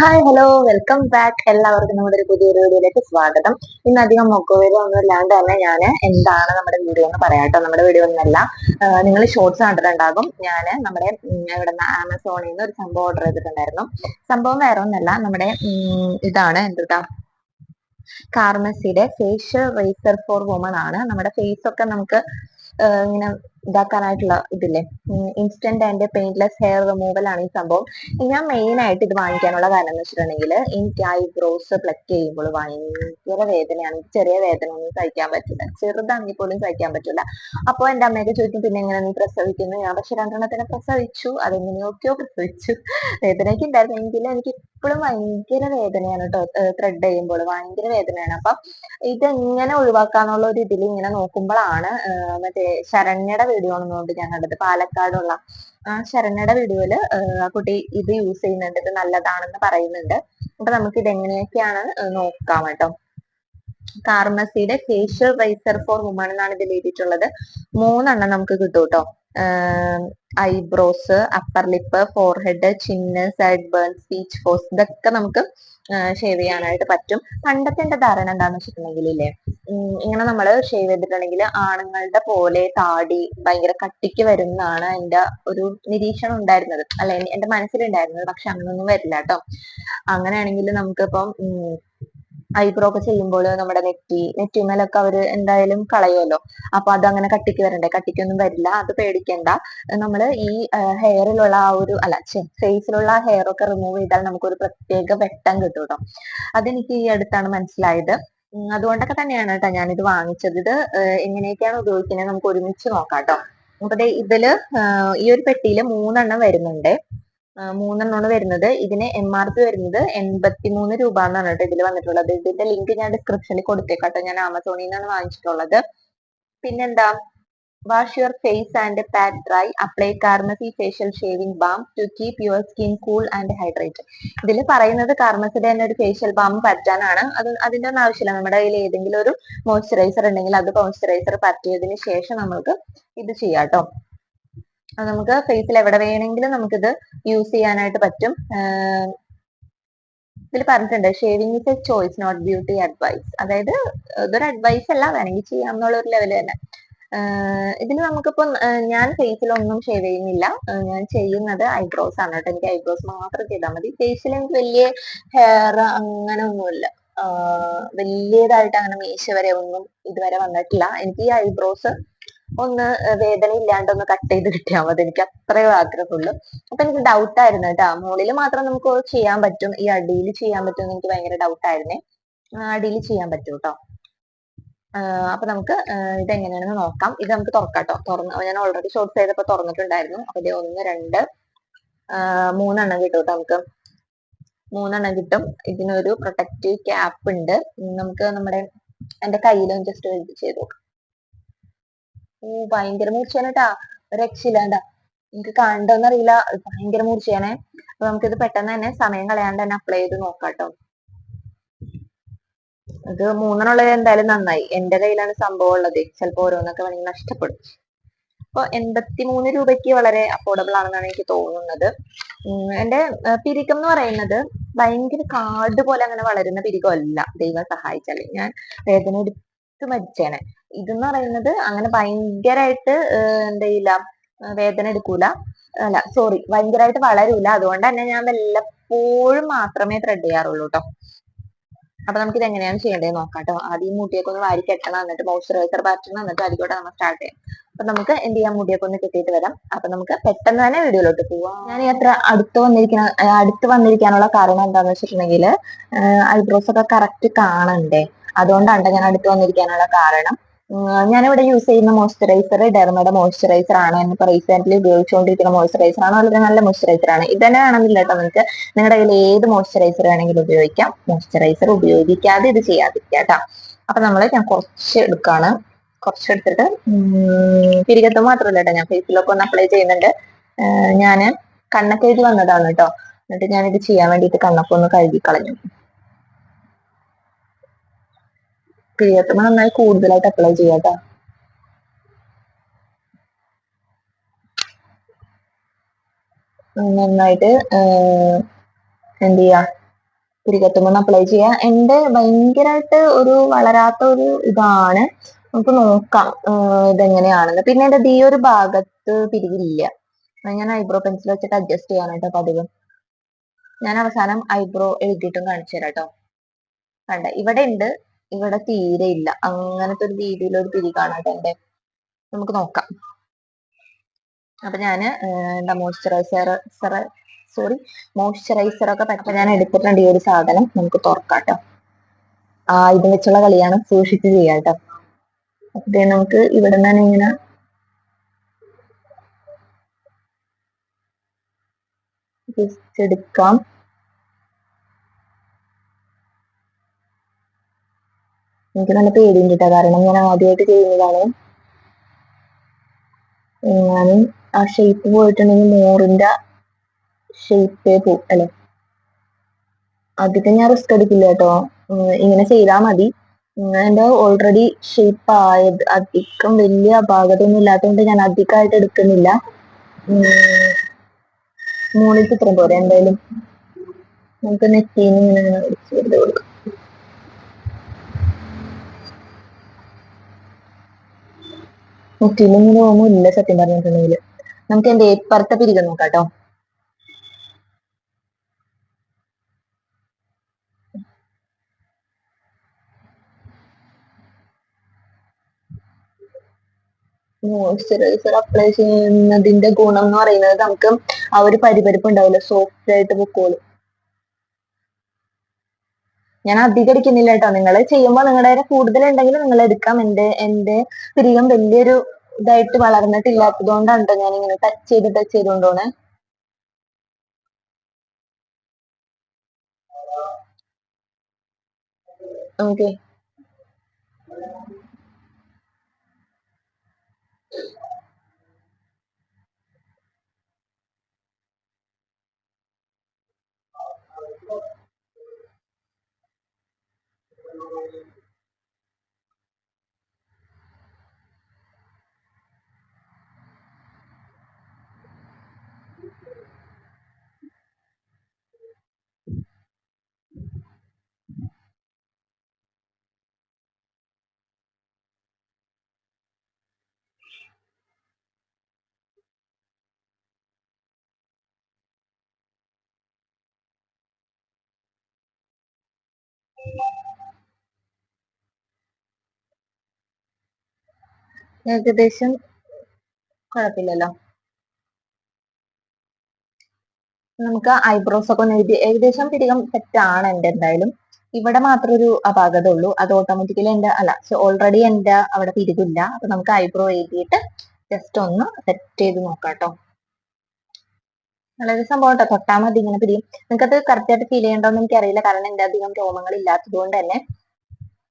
Hi hello welcome back എല്ലാവർക്കും നമ്മുടെ ഒരു പുതിയൊരു വീഡിയോയിലേക്ക് സ്വാഗതം. ഇന്ന് അധികം മൊക്കോവേര് ഒന്നും ഇല്ലാണ്ട് തന്നെ ഞാൻ എന്താണ് നമ്മുടെ വീഡിയോ എന്ന് പറയാട്ടോ നമ്മുടെ വീഡിയോ ഒന്നല്ല. നിങ്ങൾ ഷോർട്സ് കണ്ടിട്ടുണ്ടാകും. ഞാൻ നമ്മുടെ ഇവിടെ നിന്ന് ആമസോണിൽ നിന്ന് ഒരു സംഭവം ഓർഡർ ചെയ്തിട്ടുണ്ടായിരുന്നു. സംഭവം വേറെ ഒന്നല്ല. നമ്മുടെ ഇതാണ് എന്തുട്ടാ? കാർമസിയുടെ ഫേഷ്യൽ റേസർ ഫോർ വുമൺ ആണ്. നമ്മുടെ ഫേസ് ഒക്കെ നമുക്ക് ഇങ്ങനെ ഇതാക്കാനായിട്ടുള്ള ഇതില്ലേ? Instant and painless hair removal ആണ് ഈ സംഭവം. ഞാൻ മെയിൻ ആയിട്ട് ഇത് വാങ്ങിക്കാനുള്ള കാരണം എന്ന് വെച്ചിട്ടുണ്ടെങ്കിൽ എനിക്ക് ഐബ്രോസ് പ്ലക്ക് ചെയ്യുമ്പോൾ ഭയങ്കര വേദനയാണ്. ചെറിയ വേദന ഒന്നും സഹിക്കാൻ പറ്റില്ല. ചെറുതാണെങ്കിൽ പോലും സഹിക്കാൻ പറ്റില്ല. അപ്പോൾ എന്റെ അമ്മയൊക്കെ ചോദിക്കും പിന്നെ എങ്ങനെ നീ പ്രസവിക്കുന്നു? ഞാൻ പക്ഷെ രണ്ടെണ്ണത്തിനെ പ്രസവിച്ചു. അതെങ്ങനെയൊക്കെയോ പ്രസവിച്ചു. വേദനയ്ക്ക് ഉണ്ടായിരുന്നെങ്കിലും എനിക്ക് ഇപ്പോഴും ഭയങ്കര വേദനയാണ് കേട്ടോ ത്രെഡ് ചെയ്യുമ്പോൾ ഭയങ്കര വേദനയാണ്. അപ്പൊ ഇതെങ്ങനെ ഒഴിവാക്കാന്നുള്ള ഒരു ഇതിൽ ഇങ്ങനെ നോക്കുമ്പോഴാണ് മറ്റേ ശരണ്യയുടെ വീഡിയോ ആണെന്നുകൊണ്ട് ഞാൻ കണ്ടത്. പാലക്കാടുള്ള ആ ശരണയുടെ വീഡിയോയിൽ ആ കുട്ടി ഇത് യൂസ് ചെയ്യുന്നുണ്ട് ഇത് നല്ലതാണെന്ന് പറയുന്നുണ്ട്. അപ്പൊ നമുക്ക് ഇത് എങ്ങനെയൊക്കെയാണ് നോക്കാം കേട്ടോ. കാർമസിയുടെ ഫേഷ്യൽ റൈസർ ഫോർ വുമൺ എന്നാണ് ഇതിൽ എഴുതിയിട്ടുള്ളത്. മൂന്നെണ്ണം നമുക്ക് കിട്ടും കേട്ടോ. Eyebrows upper lip forehead chin sideburn peach fuzz ഇതൊക്കെ നമുക്ക് ഷേവ് ചെയ്യാനായിട്ട് പറ്റും. പണ്ടത്തെ എന്റെ ധാരണ എന്താന്ന് വെച്ചിട്ടുണ്ടെങ്കിൽ ഇല്ലേ ഇങ്ങനെ നമ്മൾ ഷേവ് ചെയ്തിട്ടുണ്ടെങ്കിൽ ആണുങ്ങളുടെ പോലെ താടി ഭയങ്കര കട്ടിക്ക് വരുന്നതാണ് എന്റെ ഒരു നിരീക്ഷണം ഉണ്ടായിരുന്നത്. അല്ലെ എന്റെ മനസ്സിലുണ്ടായിരുന്നത്. പക്ഷെ അങ്ങനൊന്നും വരില്ല കേട്ടോ അങ്ങനെയാണെങ്കിൽ നമുക്കിപ്പം ഐബ്രോ ഒക്കെ ചെയ്യുമ്പോൾ നമ്മുടെ നെറ്റി നെറ്റിമേലൊക്കെ അവർ എന്തായാലും കളയുമല്ലോ അപ്പൊ അത് അങ്ങനെ കട്ടിക്ക് വരണ്ടേ? കട്ടിക്കൊന്നും വരില്ല. അത് പേടിക്കണ്ട. നമ്മൾ ഈ ഹെയറിലുള്ള ആ ഒരു അല്ല ഫേസിലുള്ള ഹെയർ ഒക്കെ റിമൂവ് ചെയ്താൽ നമുക്ക് ഒരു പ്രത്യേക വെട്ടം കിട്ടും കേട്ടോ അതെനിക്ക് ഈ അടുത്താണ് മനസ്സിലായത്. അതുകൊണ്ടൊക്കെ തന്നെയാണ് കേട്ടോ ഞാനിത് വാങ്ങിച്ചത്. ഇത് എങ്ങനെയൊക്കെയാണ് ഉപയോഗിക്കുന്നത് നമുക്ക് ഒരുമിച്ച് നോക്കാം കേട്ടോ അപ്പൊ ഇതിൽ ഈ ഒരു പെട്ടിയിൽ മൂന്നെണ്ണം വരുന്നുണ്ട്. മൂന്നെണ്ണമാണ് വരുന്നത്. ഇതിന് എം ആർ പി വരുന്നത് എൺപത്തിമൂന്ന് രൂപ എന്നാണ് കേട്ടോ ഇതിൽ വന്നിട്ടുള്ളത്. ഇതിന്റെ ലിങ്ക് ഞാൻ ഡിസ്ക്രിപ്ഷനിൽ കൊടുത്തേക്കാട്ടോ ഞാൻ ആമസോണിൽ നിന്നാണ് വാങ്ങിച്ചിട്ടുള്ളത്. പിന്നെന്താ? Wash your face and pack dry apply Carmesi facial shaving balm to keep your skin cool and hydrate ഇതിൽ പറയുന്നത് കാർമസിയുടെ തന്നെ ഒരു ഫേഷ്യൽ ബാം പറ്റാനാണ്. അത് അതിന്റെ ഒന്നും ആവശ്യമില്ല. നമ്മുടെ കയ്യിൽ ഏതെങ്കിലും ഒരു മോയ്സ്ചറൈസർ ഉണ്ടെങ്കിൽ അത് മോയ്സ്ചറൈസർ പറ്റിയതിന് ശേഷം നമ്മൾക്ക് ഇത് ചെയ്യാം കേട്ടോ. നമുക്ക് ഫേസിൽ എവിടെ വേണമെങ്കിലും നമുക്കിത് യൂസ് ചെയ്യാനായിട്ട് പറ്റും. ഇതിൽ പറഞ്ഞിട്ടുണ്ട് shaving is a choice not beauty advice അതായത് ഇതൊരു അഡ്വൈസ് അല്ല വേണമെങ്കിൽ ചെയ്യാം എന്നുള്ള ഒരു ലെവൽ തന്നെ ഇതിൽ നമുക്കിപ്പോ ഞാൻ ഫേസിലൊന്നും ഷേവ് ചെയ്യുന്നില്ല. ഞാൻ ചെയ്യുന്നത് ഐബ്രോസ് ആണ് കേട്ടോ. എനിക്ക് ഐബ്രോസ് മാത്രം ചെയ്താൽ മതി. ഫേസിൽ എനിക്ക് വലിയ ഹെയർ അങ്ങനെ ഒന്നുമില്ല. വലിയതായിട്ട് അങ്ങനെ മീശ വരെ ഒന്നും ഇതുവരെ വന്നിട്ടില്ല. എനിക്ക് ഈ ഐബ്രോസ് ഒന്ന് വേദന ഇല്ലാണ്ട് ഒന്ന് കട്ട് ചെയ്ത് കിട്ടിയാൽ മതി. എനിക്ക് അത്രേ ആഗ്രഹമുള്ളൂ. അപ്പൊ എനിക്ക് ഡൗട്ട് ആയിരുന്നു കേട്ടോ. മുകളിൽ മാത്രം നമുക്ക് ചെയ്യാൻ പറ്റും. ഈ അടിയിൽ ചെയ്യാൻ പറ്റും എന്ന് എനിക്ക് ഭയങ്കര ഡൗട്ട് ആയിരുന്നേ. അടിയിൽ ചെയ്യാൻ പറ്റും കേട്ടോ അപ്പൊ നമുക്ക് ഇത് എങ്ങനെയാണെന്ന് നോക്കാം. ഇത് നമുക്ക് തുറക്കാം കേട്ടോ തുറന്ന് ഞാൻ ഓൾറെഡി ഷോർട്ട് ചെയ്തപ്പോ തുറന്നിട്ടുണ്ടായിരുന്നു. അപ്പൊ ഇത് ഒന്ന് രണ്ട് മൂന്നെണ്ണം കിട്ടും കേട്ടോ നമുക്ക്. മൂന്നെണ്ണം കിട്ടും. ഇതിനൊരു പ്രൊട്ടക്റ്റീവ് ക്യാപ്പ് ഉണ്ട്. നമുക്ക് നമ്മുടെ എന്റെ കയ്യിലും ജസ്റ്റ് ചെയ്ത് നോക്കാം ഓ ഭയങ്കര മൂർച്ചയാണ് കേട്ടാ രക്ഷയില്ലാണ്ട. എനിക്ക് കാണണ്ടോന്നറിയില്ല ഭയങ്കര മൂർച്ചയാണേ. അപ്പൊ നമുക്കിത് പെട്ടെന്ന് തന്നെ സമയം കളയാണ്ട് തന്നെ അപ്ലൈ ചെയ്ത് നോക്കാട്ടോ. കേട്ടോ ഇത് മൂന്നെണ്ണുള്ളത് എന്തായാലും നന്നായി. എന്റെ കയ്യിലാണ് സംഭവം ഉള്ളത്. ചിലപ്പോ ഓരോന്നൊക്കെ വേണമെങ്കിൽ നഷ്ടപ്പെടും. അപ്പൊ എൺപത്തി മൂന്ന് രൂപയ്ക്ക് വളരെ അഫോർഡബിൾ ആണെന്നാണ് എനിക്ക് തോന്നുന്നത്. എന്റെ പിരികം എന്ന് പറയുന്നത് ഭയങ്കര കാട് പോലെ അങ്ങനെ വളരുന്ന പിരികമല്ല ദൈവം സഹായിച്ചാൽ. ഞാൻ വേദന എടുത്ത് മരിച്ചേനെ. ഇതെന്ന് പറയുന്നത് അങ്ങനെ ഭയങ്കരമായിട്ട് ചെയ്യില്ല വേദന എടുക്കൂല. അല്ല സോറി ഭയങ്കരമായിട്ട് വളരൂല. അതുകൊണ്ട് തന്നെ ഞാൻ വല്ലപ്പോഴും മാത്രമേ ത്രെഡ് ചെയ്യാറുള്ളൂ കേട്ടോ അപ്പൊ നമുക്ക് ഇത് എങ്ങനെയാണ് ചെയ്യേണ്ടത് നോക്കാം കേട്ടോ ആദ്യം മുടിയൊക്കെ ഒന്ന് വാരി കെട്ടണം എന്നിട്ട് മോയ്സ്ചറൈസർ പാറ്റണം എന്നിട്ട് അതിലൂടെ നമ്മൾ സ്റ്റാർട്ട് ചെയ്യാം. അപ്പൊ നമുക്ക് എന്ത് ചെയ്യാം? മുടിയൊക്കെ ഒന്ന് കെട്ടിയിട്ട് വരാം. അപ്പൊ നമുക്ക് പെട്ടെന്ന് തന്നെ വീഡിയോയിലോട്ട് പോവാം. ഞാൻ അത്ര അടുത്ത് വന്നിരിക്കുന്ന അടുത്ത് വന്നിരിക്കാനുള്ള കാരണം എന്താണെന്ന് വെച്ചിട്ടുണ്ടെങ്കിൽ ഐബ്രോസ് ഒക്കെ കറക്റ്റ് കാണണ്ടേ? അതുകൊണ്ടാണ് ഞാൻ അടുത്ത് വന്നിരിക്കാനുള്ള കാരണം. ഞാനിവിടെ യൂസ് ചെയ്യുന്ന മോയ്സ്ചറൈസർ ഡെർമയുടെ മോയ്സ്ചറൈസർ ആണ്. ഇപ്പൊ റീസെന്റ് ഉപയോഗിച്ചുകൊണ്ടിരിക്കുന്ന മോയ്സ്ചറൈസർ ആണ്. വളരെ നല്ല മോയ്സ്ചറൈസർ ആണ്. ഇത് തന്നെ വേണമെന്നില്ല കേട്ടോ നിങ്ങൾക്ക് നിങ്ങളുടെ കയ്യിൽ ഏത് മോയ്സ്ചറൈസർ വേണമെങ്കിലും ഉപയോഗിക്കാം. മോയ്സ്ചറൈസർ ഉപയോഗിക്കാതെ ഇത് ചെയ്യാതിരിക്കുക കേട്ടോ. അപ്പൊ നമ്മൾ ഞാൻ കുറച്ച് എടുക്കാണ്. കുറച്ച് എടുത്തിട്ട് തിരികത്ത് മാത്രമല്ല കേട്ടോ. ഞാൻ ഫേസിലൊക്കെ ഒന്ന് അപ്ലൈ ചെയ്യുന്നുണ്ട്. ഞാൻ കണ്ണൊക്കെ എഴുതി വന്നതാണ് കേട്ടോ. എന്നിട്ട് ഞാനിത് ചെയ്യാൻ വേണ്ടിയിട്ട് കണ്ണൊക്കെ ഒന്ന് കഴുകി കളഞ്ഞു ക്രിയേറ്റർ നന്നായി കൂടുതലായിട്ട് അപ്ലൈ ചെയ്യാട്ടോ. നന്നായിട്ട് എന്ത് ചെയ്യാ? പിരികത്തുമ്പോൾ അപ്ലൈ ചെയ്യാം. എന്റെ ഭയങ്കരമായിട്ട് ഒരു വളരാത്ത ഒരു ഇതാണ്. നമുക്ക് നോക്കാം ഇതെങ്ങനെയാണെന്ന്. പിന്നെ എന്റെ ഈ ഒരു ഭാഗത്ത് പിരിവില്ല. ഞാൻ ഐബ്രോ പെൻസിൽ വെച്ചിട്ട് അഡ്ജസ്റ്റ് ചെയ്യാനായിട്ട് പതിവ്. ഞാൻ അവസാനം ഐബ്രോ എഴുതിയിട്ടും കാണിച്ചു തരാം കേട്ടോ കണ്ട? ഇവിടെ ഉണ്ട് ഇവിടെ തീരെ ഇല്ല. അങ്ങനത്തെ ഒരു രീതിയിലൊരു പിരി കേട്ടോ എന്റെ നമുക്ക് നോക്കാം. അപ്പൊ ഞാൻ എന്താ മോയ്സ്ചറൈസർ സോറി മോയ്സ്ചറൈസർ ഒക്കെ പറ്റും ഞാൻ എടുത്തിട്ടുണ്ട് ഈ ഒരു സാധനം. നമുക്ക് തുറക്കാം ആ ഇത് വെച്ചുള്ള കളിയാണ് സൂക്ഷിച്ച് ചെയ്യാട്ടോ അപ്പൊ നമുക്ക് ഇവിടെ നിന്ന് ഇങ്ങനെ എടുക്കാം. എനിക്ക് നല്ല പേടിയുണ്ട് കേട്ടോ കാരണം ഞാൻ ആദ്യമായിട്ട് ചെയ്യുന്നതാണ്. ഞാൻ ആ ഷേപ്പ് പോയിട്ടുണ്ടെങ്കിൽ മോറിന്റെ ഷേപ്പേ പോവും അല്ലെ? അധികം ഞാൻ റിസ്ക് എടുക്കില്ല കേട്ടോ ഇങ്ങനെ ചെയ്താൽ മതി. എന്റെ ഓൾറെഡി ഷേപ്പ് ആയത് അധികം വലിയ അപാകതയൊന്നും ഇല്ലാത്തതുകൊണ്ട് ഞാൻ അധികമായിട്ട് എടുക്കുന്നില്ല. മൂന്ന് ചിത്രം പോരെ എന്തായാലും നമുക്ക് നെറ്റീന്ന് ഇങ്ങനെ കൊടുക്കാം നെറ്റിയിലും ഒന്നും ഇല്ല സത്യം പറഞ്ഞിട്ടുണ്ടെങ്കിൽ നമുക്ക് എന്റെ ഏപ്പറത്തെ പിരികം നോക്കാം മോയ്സ്ചറൈസർ അപ്ലൈ ചെയ്യുന്നതിന്റെ ഗുണം എന്ന് പറയുന്നത് നമുക്ക് ആ ഒരു പരിപരിപ്പ് ഉണ്ടാവില്ല. സോഫ്റ്റ് ആയിട്ട് പൊക്കോളും. ഞാൻ അധികം കേട്ടോ. നിങ്ങൾ ചെയ്യുമ്പോൾ നിങ്ങളുടെ കൂടുതൽ ഉണ്ടെങ്കിൽ നിങ്ങൾ എടുക്കാം. എന്റെ എന്റെ പ്രിയം വലിയൊരു ഇതായിട്ട് വളർന്നിട്ടില്ലാത്തത് കൊണ്ടാണ് ഞാൻ ഇങ്ങനെ ടച്ച് ചെയ്ത് ടച്ച് ചെയ്തുകൊണ്ടോണേ ഓക്കെ ഏകദേശം കുഴപ്പമില്ലല്ലോ. നമുക്ക് ഐബ്രോസ് ഒക്കെ ഒന്ന് എഴുതി ഏകദേശം തിരികം തെറ്റാണ് എന്റെ എന്തായാലും. ഇവിടെ മാത്രം ഒരു അപാകത ഉള്ളൂ. അത് ഓട്ടോമാറ്റിക്കലി എന്റെ അല്ല ഓൾറെഡി എന്റെ അവിടെ തിരികില്ല അപ്പൊ നമുക്ക് ഐബ്രോ എഴുതിയിട്ട് ജസ്റ്റ് ഒന്ന് സെറ്റ് ചെയ്ത് നോക്കാം കേട്ടോ വളരെ സംഭവം കേട്ടോ തൊട്ടാ മതി ഇങ്ങനെ പിരിയും നിങ്ങൾക്കത് കറക്റ്റ് ആയിട്ട് ഫീൽ ചെയ്യണ്ടോന്ന് എനിക്ക് അറിയില്ല കാരണം എന്റെ അധികം രോമങ്ങൾ ഇല്ലാത്തത് കൊണ്ട് തന്നെ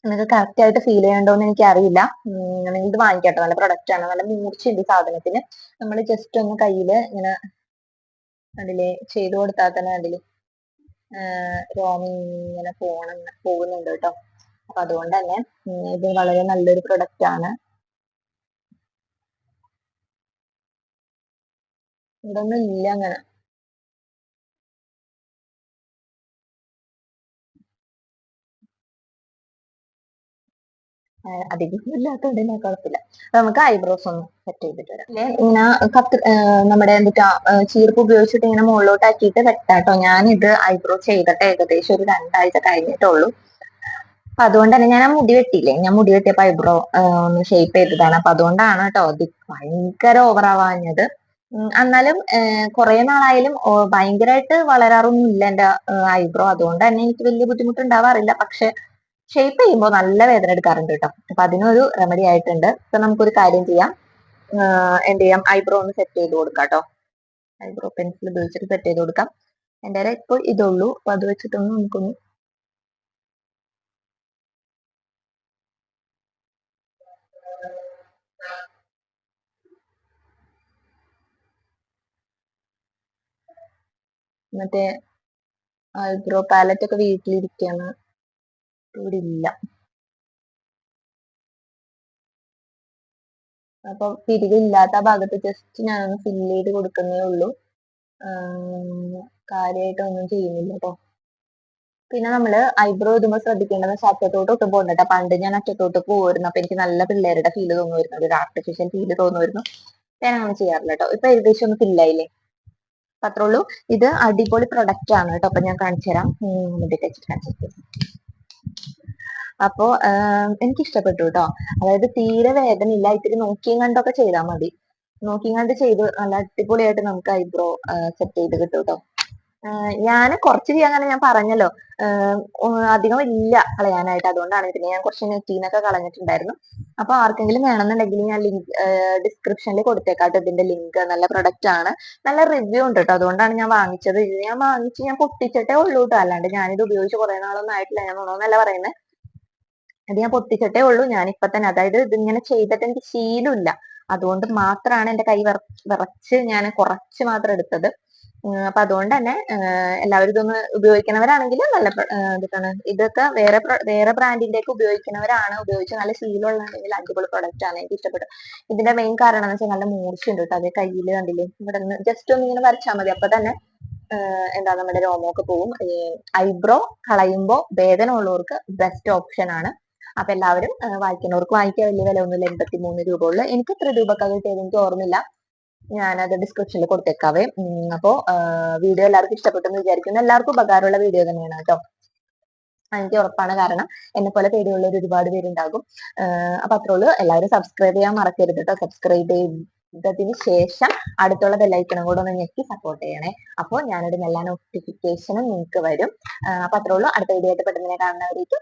നിങ്ങൾക്ക് കറക്റ്റ് ആയിട്ട് ഫീൽ ചെയ്യണ്ടോന്ന് എനിക്ക് അറിയില്ല നിങ്ങൾ ഇത് വാങ്ങിക്കട്ടോ. നല്ല പ്രൊഡക്റ്റ് ആണ്. നല്ല മൂർച്ചയുണ്ട് സാധനത്തിന്. നമ്മൾ ജസ്റ്റ് ഒന്ന് കയ്യിൽ ഇങ്ങനെ അതിൽ ചെയ്തു കൊടുത്താൽ തന്നെ അതിൽ രോമം ഇങ്ങനെ പോണ പോകുന്നുണ്ട് കേട്ടോ അപ്പൊ അതുകൊണ്ട് തന്നെ ഇത് വളരെ നല്ലൊരു പ്രൊഡക്റ്റ് ആണ്. ഇവിടെ ഒന്നും ഇല്ല അങ്ങനെ. അധികം ഇല്ലാത്തതുകൊണ്ട് തന്നെ കുഴപ്പമില്ല നമുക്ക് ഐബ്രോസ് ഒന്ന് സെറ്റ് ചെയ്തിട്ട് വരാം. ഇങ്ങനെ കത്ത് നമ്മുടെ എന്താ ചീർപ്പ് ഉപയോഗിച്ചിട്ട് ഇങ്ങനെ മുകളിലോട്ട് ആക്കിയിട്ട് വെട്ടാട്ടോ. ഞാനിത് ഐബ്രോ ചെയ്തിട്ട് ഏകദേശം ഒരു രണ്ടാഴ്ച കഴിഞ്ഞിട്ടുള്ളൂ. അപ്പൊ അതുകൊണ്ട് തന്നെ ഞാൻ ആ മുടി വെട്ടിയില്ലേ? ഞാൻ മുടി വെട്ടിയപ്പോ ഐബ്രോ ഒന്ന് ഷേപ്പ് ചെയ്തതാണ്. അപ്പൊ അതുകൊണ്ടാണ് കേട്ടോ അത് ഭയങ്കര ഓവറാവാഞ്ഞത് എന്നാലും കുറെ നാളായാലും ഭയങ്കരമായിട്ട് വളരാറൊന്നും ഇല്ല എന്റെ ഐബ്രോ. അതുകൊണ്ട് തന്നെ എനിക്ക് വലിയ ബുദ്ധിമുട്ട് ഉണ്ടാവാറില്ല പക്ഷെ ഷേപ്പ് ചെയ്യുമ്പോൾ നല്ല വേദന എടുക്കാറുണ്ട് കേട്ടോ അപ്പൊ അതിനൊരു റെമഡി ആയിട്ടുണ്ട്. അപ്പൊ നമുക്കൊരു കാര്യം ചെയ്യാം. എന്ത് ചെയ്യാം? ഐബ്രോ ഒന്ന് സെറ്റ് ചെയ്ത് കൊടുക്കാം കേട്ടോ ഐബ്രോ പെൻസിൽ ഉപയോഗിച്ചിട്ട് സെറ്റ് ചെയ്ത് കൊടുക്കാം. എന്റെ ഇപ്പോൾ ഇതുള്ളൂ. അപ്പൊ അത് വെച്ചിട്ടൊന്ന് നമുക്കൊന്ന് മറ്റേ ഐബ്രോ പാലറ്റ് ഒക്കെ വീട്ടിലിരിക്കാണ്. ഇവിടെ ഇല്ല അപ്പൊ തിരികില്ലാത്ത ഭാഗത്ത് ജസ്റ്റ് ഞാനൊന്ന് ഫില്ല് ചെയ്ത് കൊടുക്കുന്നേ ഉള്ളൂ. കാര്യമായിട്ടൊന്നും ചെയ്യുന്നില്ല കേട്ടോ പിന്നെ നമ്മൾ ഐബ്രോ ഇടുമ്പോൾ ശ്രദ്ധിക്കേണ്ടത് അറ്റത്തോട്ട് ഒട്ടും പോകണ്ട പണ്ട് ഞാൻ അറ്റത്തോട്ട് പോകുമായിരുന്നു അപ്പൊ എനിക്ക് നല്ല പിള്ളേരുടെ ഫീൽ തോന്നുമായിരുന്നു. ഒരു ആർട്ടിഫിഷ്യൽ ഫീൽ തോന്നുമായിരുന്നു. ഞാൻ അങ്ങനെ ചെയ്യാറില്ല കേട്ടോ ഇപ്പൊ ഏകദേശം ഒന്ന് ഫില്ലായില്ലേ അത്രേ ഉള്ളൂ. ഇത് അടിപൊളി പ്രൊഡക്റ്റ് ആണ് കേട്ടോ അപ്പൊ ഞാൻ കാണിച്ചു തരാം. കാണിച്ചു. അപ്പോ എനിക്ക് ഇഷ്ടപ്പെട്ടു കേട്ടോ അതായത് തീരെ വേദന ഇല്ല ഇത്തിരി നോക്കിയും കണ്ടൊക്കെ ചെയ്താൽ മതി. നോക്കിയും കണ്ട് ചെയ്ത് നല്ല അടിപൊളിയായിട്ട് നമുക്ക് ഐബ്രോ സെറ്റ് ചെയ്ത് കിട്ടും കേട്ടോ ഞാൻ കുറച്ച് ചെയ്യാൻ ഞാൻ പറഞ്ഞല്ലോ. അധികം ഇല്ല കളയാനായിട്ട്. അതുകൊണ്ടാണ് പിന്നെ ഞാൻ കുറച്ച് നെറ്റീനൊക്കെ കളഞ്ഞിട്ടുണ്ടായിരുന്നു. അപ്പൊ ആർക്കെങ്കിലും വേണമെന്നുണ്ടെങ്കിൽ ഞാൻ ലിങ്ക് ഡിസ്ക്രിപ്ഷനിൽ കൊടുത്തേക്കാട്ടോ ഇതിന്റെ ലിങ്ക്. നല്ല പ്രൊഡക്റ്റ് ആണ്. നല്ല റിവ്യൂ ഉണ്ട് കേട്ടോ. അതുകൊണ്ടാണ് ഞാൻ വാങ്ങിച്ചത്. ഇത് ഞാൻ വാങ്ങിച്ച് ഞാൻ പൊട്ടിച്ചിട്ടേ ഉള്ളൂ കേട്ടോ. അല്ലാണ്ട് ഞാനിത് ഉപയോഗിച്ച് കുറെ നാളൊന്നും ആയിട്ടില്ല. ഞാൻ നുണോന്നല്ല പറയുന്നത് ഇത് ഞാൻ പൊട്ടിച്ചിട്ടേ ഉള്ളൂ. ഞാൻ ഇപ്പൊ തന്നെ അതായത് ഇതിങ്ങനെ ചെയ്തിട്ട് എനിക്ക് ശീലമില്ല. അതുകൊണ്ട് മാത്രമാണ് എന്റെ കൈ വിറ വിറച്ച് ഞാൻ കുറച്ച് മാത്രം എടുത്തത്. അപ്പൊ അതുകൊണ്ട് തന്നെ എല്ലാവരും ഇതൊന്ന് ഉപയോഗിക്കുന്നവരാണെങ്കിൽ നല്ല ഇതാണ് ഇതൊക്കെ വേറെ വേറെ ബ്രാൻഡിന്റെ ഒക്കെ ഉപയോഗിക്കുന്നവരാണ് ഉപയോഗിച്ച് നല്ല ശീലമുള്ളതെങ്കിൽ അടിപൊളി പ്രൊഡക്റ്റ് ആണ് എനിക്ക് ഇഷ്ടപ്പെട്ടു. ഇതിന്റെ മെയിൻ കാരണം എന്ന് വെച്ചാൽ നല്ല മൂർച്ചയുണ്ട് കേട്ടോ. അതേ കയ്യിൽ കണ്ടില്ലേ? ഇവിടെ നിന്ന് ജസ്റ്റ് ഒന്ന് ഇങ്ങനെ വരച്ചാൽ മതി. അപ്പൊ തന്നെ എന്താ നമ്മുടെ രോമമൊക്കെ പോവും. ഐബ്രോ കളയുമ്പോൾ വേദന ഉള്ളവർക്ക് ബെസ്റ്റ് ഓപ്ഷൻ ആണ്. അപ്പൊ എല്ലാവരും വായിക്കുന്നവർക്ക് വായിക്കാൻ വലിയ വില ഒന്നുമില്ല. എൺപത്തി മൂന്ന് രൂപ ഉള്ളു എനിക്ക് എത്ര രൂപ കിട്ടിയത് എനിക്ക് ഓർമ്മയില്ല. ഞാൻ ഞാനത് ഡിസ്ക്രിപ്ഷനിൽ കൊടുത്തേക്കാവേ. അപ്പോ വീഡിയോ എല്ലാവർക്കും ഇഷ്ടപ്പെട്ടെന്ന് വിചാരിക്കുന്നു. എല്ലാവർക്കും ഉപകാരമുള്ള വീഡിയോ തന്നെയാണ് കേട്ടോ. എനിക്ക് ഉറപ്പാണ് കാരണം എന്നെ പോലെ പേടിയുള്ളവർ ഒരുപാട് പേരുണ്ടാകും. അപ്പൊ അത്രേ ഉള്ളൂ. എല്ലാവരും സബ്സ്ക്രൈബ് ചെയ്യാൻ മറക്കരുത് കേട്ടോ. സബ്സ്ക്രൈബ് ചെയ്തതിന് ശേഷം അടുത്തുള്ള ബെല്ലൈക്കണം കൂടെ ഒന്ന് ഞെക്കി സപ്പോർട്ട് ചെയ്യണേ. അപ്പോൾ ഞാനിടുന്ന എല്ലാ നോട്ടിഫിക്കേഷനും നിങ്ങൾക്ക് വരും. അപ്പൊ അത്രേ ഉള്ളൂ. അടുത്ത വീഡിയോ ആയിട്ട് പെട്ടെന്ന് കാണുന്നവരേക്കും